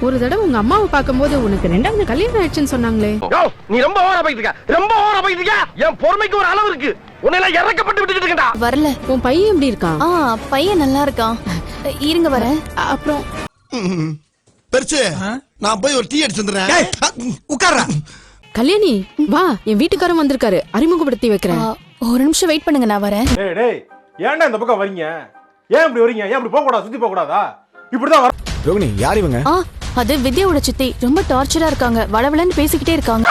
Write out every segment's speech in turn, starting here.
ஒரு தடவை உங்க அம்மாவை பார்க்கும்போது உனக்கு ரெண்டாவது கல்யாணம் ஆயிடுச்சுன்னு சொன்னாங்களே. நீ ரொம்ப ஓவரா போயிட்டு இருக்க. ரொம்ப ஓவரா போயிட்டு இருக்க. என் பொறுமைக்கு ஒரு அளவு இருக்கு. உன்னை எல்லாம் இறக்கப்பட்டு விட்டுட்டு இருக்கேன்டா. வரல. உன் பையன் எப்படி இருக்கான்? ஆ பையன் நல்லா இருக்கான். இருங்க வரேன். அ- அப்புறம்? பெருசு நான் போய் ஒரு டீ அடிச்சு வந்துடுறேன். உட்கார்றா. கல்யாணி வா. என் வீட்டுக்காரன் வந்திருக்காரு. அறிமுகப்படுத்தி வைக்கிறேன். ஒரு நிமிஷம் வெயிட் பண்ணுங்க நான் வரேன். டேய் டேய் ஏன்டா இந்த பக்கம் வரீங்க? ஏன் இப்படி வரீங்க? ஏன் இப்படி போக கூடாது சுத்தி போக கூடாதா இப்படிதான் வர ரோகிணி யார் இவங்க? ஆ அது வித்யாவோட சித்தி. ரொம்ப டார்ச்சரா இருக்காங்க. வளவளன்னு பேசிக்கிட்டே இருக்காங்க.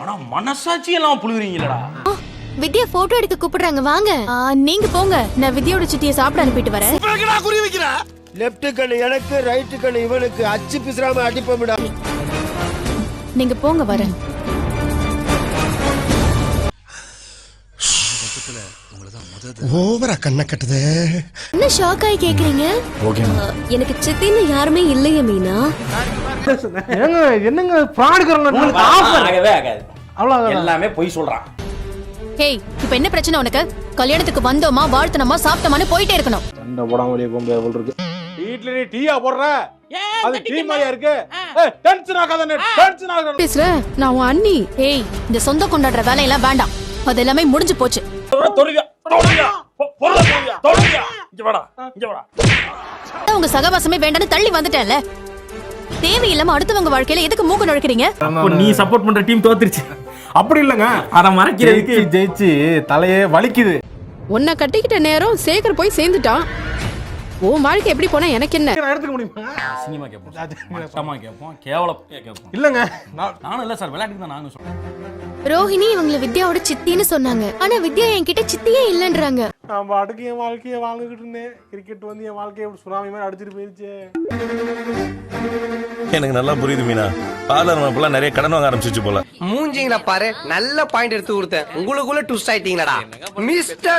ஆனா மனசாட்சி எல்லாம் புழுகுறீங்களடா வித்யா போட்டோ எடுக்க கூப்பிடுறாங்க. வாங்க. நீங்க போங்க. நான் வித்யாவோட சித்தியை சாப்பிட அனுப்பிட்டு வரேன். குறி வைக்கிறா? லெஃப்ட் கண்ணு எனக்கு ரைட் கண்ணு இவனுக்கு. அச்சு பிசுறாம அடிப்போம்டா. நீங்க போங்க வரேன். ஓவரா கண்ணை கட்டுதே. என்ன ஷாக் ஆகி கேக்குறீங்க எனக்கு சித்தின்னு யாருமே இல்லையே மீனா. ஏங்க என்னங்க ஆகாது. அவ்வளவு எல்லாமே பொய் சொல்றான். ஹேய் இப்போ என்ன பிரச்சனை உனக்கு? கல்யாணத்துக்கு வந்தோமா வாழ்த்தனமா சாப்பிட்டோமான்னு போயிட்டே இருக்கணும். சண்டை போடாம வெளியே போக முடியாது இருக்கு. வீட்ல நீ டீயா போடுற? அது டீ மாதிரியா இருக்கு? டென்ஷன் ஆகாத டென்ஷன் ஆகாத பேசுற நான் உன் அண்ணி. ஏய் இந்த சொந்த கொண்டாடுற வேலையெல்லாம் வேண்டாம். அது எல்லாமே முடிஞ்சு போச்சு. தொழுவியா உங்க சகவாசமே வேண்டாம்னு தள்ளி வந்துட்டேன்ல. தேவையில்லாம அடுத்தவங்க வாழ்க்கையில எதுக்கு மூக்கு நுழைக்கிறீங்க? நீ சப்போர்ட் பண்ற டீம் தோத்துருச்சு. அப்படி இல்லங்க. அத மறைக்கிறதுக்கு ஜெயிச்சு தலையே வலிக்குது. உன்னை கட்டிக்கிட்ட நேரம் சேகர் போய் சேர்ந்துட்டான். உன் வாழ்க்கை எப்படி போனா எனக்கு என்ன? எடுத்துக்க முடியுமா? சினிமா கேட்போம் கேவலம் கேட்போம் இல்லங்க. நான் நானும் இல்ல சார் விளையாட்டுக்கு தான் நாங்க சொல்றோம் ரோஹிணி இவங்கள வித்யாவோட சித்தின்னு சொன்னாங்க. ஆனா வித்யா என்கிட்ட சித்தியே இல்லன்றாங்க. நான் பாட்டுக்கு என் வாழ்க்கையை வாழ்ந்துகிட்டு இருந்தேன். கிரிக்கெட் வந்து என் வாழ்க்கையை இப்படி சுனாமி மாதிரி அடிச்சிட்டு போயிருச்சு. எனக்கு நல்லா புரியுது மீனா. பார்லர் இப்பெல்லாம் நிறைய கடன் வாங்க ஆரம்பிச்சிச்சு போல. மூஞ்சிங்களா பாரு நல்ல பாயிண்ட் எடுத்து கொடுத்தேன். உங்களுக்குள்ள ட்விஸ்ட் ஆயிட்டீங்களாடா. மிஸ்டர்